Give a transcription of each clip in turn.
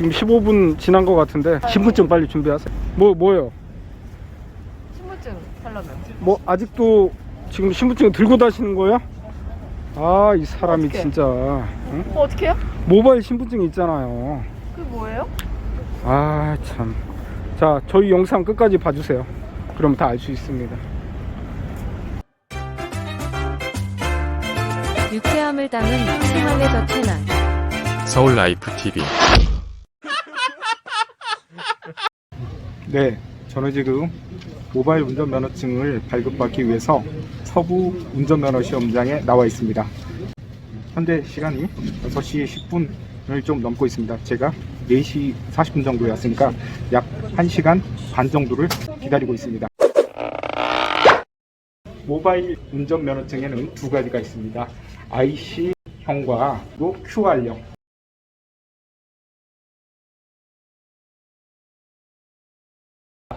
지금 15분 지난 것 같은데 신분증 빨리 준비하세요. 뭐 뭐요? 신분증 하려면 뭐 아직도 지금 신분증 들고 다니시는 거야? 아이 사람이 어떡해. 진짜 응? 어, 어떻게 해요? 모바일 신분증 있잖아요. 그게 뭐예요? 아 참. 자 저희 영상 끝까지 봐주세요. 그럼 다 알 수 있습니다. 유쾌함을 담은 생활의 더 채널. 서울 라이프 TV 네, 저는 지금 모바일 운전면허증을 발급받기 위해서 서부 운전면허 시험장에 나와 있습니다. 현재 시간이 6시 10분을 좀 넘고 있습니다. 제가 4시 40분 정도에 왔으니까 약 1시간 반 정도를 기다리고 있습니다. 모바일 운전면허증에는 두 가지가 있습니다. IC형과 또 QR형.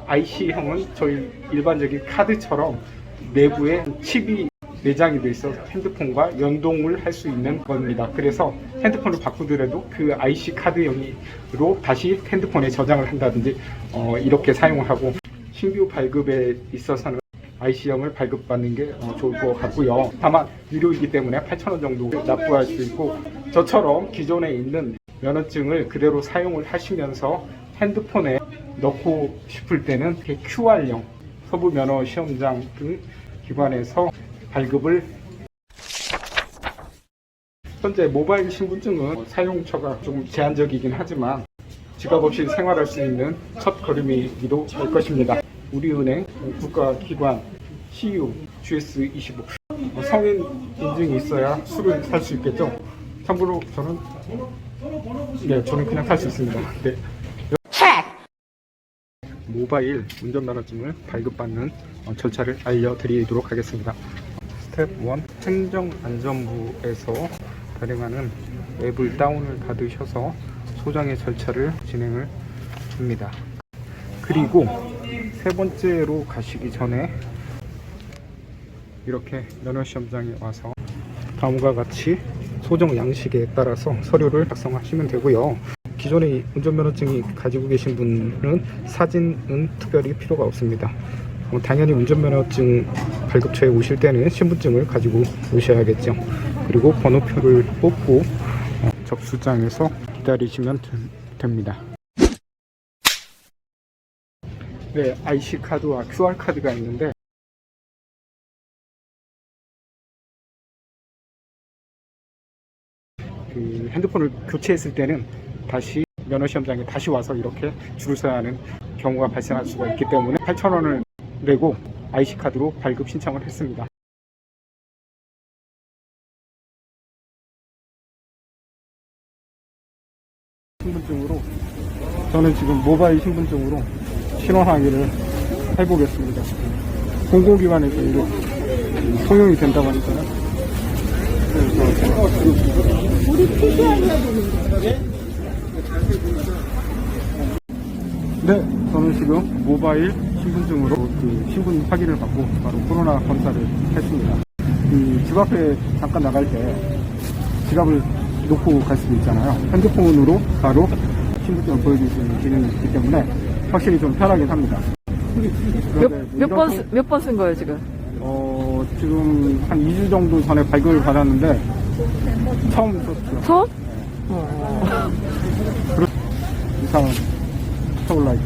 IC형은 저희 일반적인 카드처럼 내부에 칩이 내장이 돼 있어 핸드폰과 연동을 할 수 있는 겁니다. 그래서 핸드폰을 바꾸더라도 그 IC 카드형으로 다시 핸드폰에 저장을 한다든지 어, 이렇게 사용을 하고 신규 발급에 있어서는 IC형을 발급받는 게 어, 좋을 것 같고요. 다만 유료이기 때문에 8,000원 정도 납부할 수 있고 저처럼 기존에 있는 면허증을 그대로 사용을 하시면서 핸드폰에 넣고 싶을 때는 QR형 서부 면허 시험장 등 기관에서 발급을 현재 모바일 신분증은 사용처가 좀 제한적이긴 하지만 지갑 없이 생활할 수 있는 첫 걸음이기도 할 것입니다. 우리은행, 국가기관, CU, GS25 성인 인증이 있어야 술을 살 수 있겠죠. 참고로 저는 네, 저는 그냥 살 수 있습니다. 네. 모바일 운전면허증을 발급받는 어, 절차를 알려드리도록 하겠습니다. 스텝 1 행정안전부에서 발행하는 앱을 다운을 받으셔서 소장의 절차를 진행을 줍니다. 그리고 세 번째로 가시기 전에 이렇게 면허시험장에 와서 다음과 같이 소정 양식에 따라서 서류를 작성하시면 되고요. 기존의 운전면허증이 가지고 계신 분은 사진은 특별히 필요가 없습니다. 어, 당연히 운전면허증 발급처에 오실 때는 신분증을 가지고 오셔야겠죠. 그리고 번호표를 뽑고 어, 접수장에서 기다리시면 되- 됩니다. 네, IC 카드와 QR 카드가 있는데 그 핸드폰을 교체했을 때는 다시 면허 시험장에 다시 와서 이렇게 줄을 서야 하는 경우가 발생할 수가 있기 때문에 8,000원을 내고 IC 카드로 발급 신청을 했습니다. 신분증으로 저는 지금 모바일 신분증으로 신원하기를 해보겠습니다. 공공기관에서 이게 통용이 된다고 하니까요. 네, 저는 지금 모바일 신분증으로 그 신분 확인을 받고 바로 코로나 검사를 했습니다. 그 집 앞에 잠깐 나갈 때 지갑을 놓고 갈 수도 있잖아요. 핸드폰으로 바로 신분증을 보여줄 수 있는 기능이 있기 때문에 확실히 좀 편하긴 합니다. 그런데 몇번 이렇게, 몇번 쓴 거예요 지금? 어, 지금 한 2주 정도 전에 발급을 받았는데 처음 썼죠. 처음? 어. 이상 সবাই